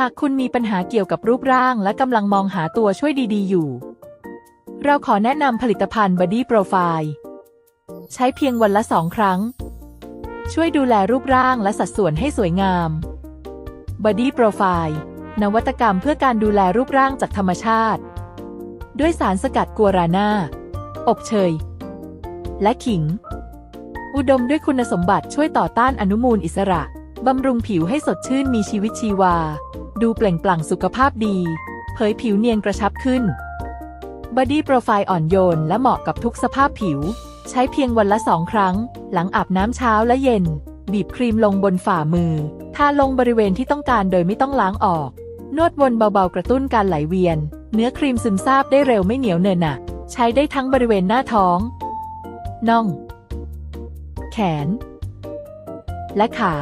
หากคุณมีปัญหาเกี่ยวกับรูปร่างและกำลังมองหาตัวช่วยดีๆ อยู่ เราขอแนะนำผลิตภัณฑ์ Body Profile ใช้เพียงวันละสองครั้ง ช่วยดูแลรูปร่างและสัดส่วนให้สวยงาม Body Profile นวัตกรรมเพื่อการดูแลรูปร่างจากธรรมชาติ ด้วยสารสกัดกัวราน่า อบเชย และขิง อุดมด้วยคุณสมบัติช่วยต่อต้านอนุมูลอิสระ บำรุงผิวให้สดชื่นมีชีวิตชีวา ดูเปล่งปลั่งสุขภาพดี เผยผิวเนียนกระชับขึ้น Body Profile อ่อนโยนและเหมาะกับทุกสภาพผิว ใช้เพียงวันละสองครั้ง หลังอาบน้ำเช้าและเย็น บีบครีมลงบนฝ่ามือ ทาลงบริเวณที่ต้องการโดยไม่ต้องล้างออก นวดวนเบาๆกระตุ้นการไหลเวียน เนื้อครีมซึมซาบได้เร็วไม่เหนียวเนินหนะใช้ได้ทั้งบริเวณหน้าท้อง น่อง แขน และขา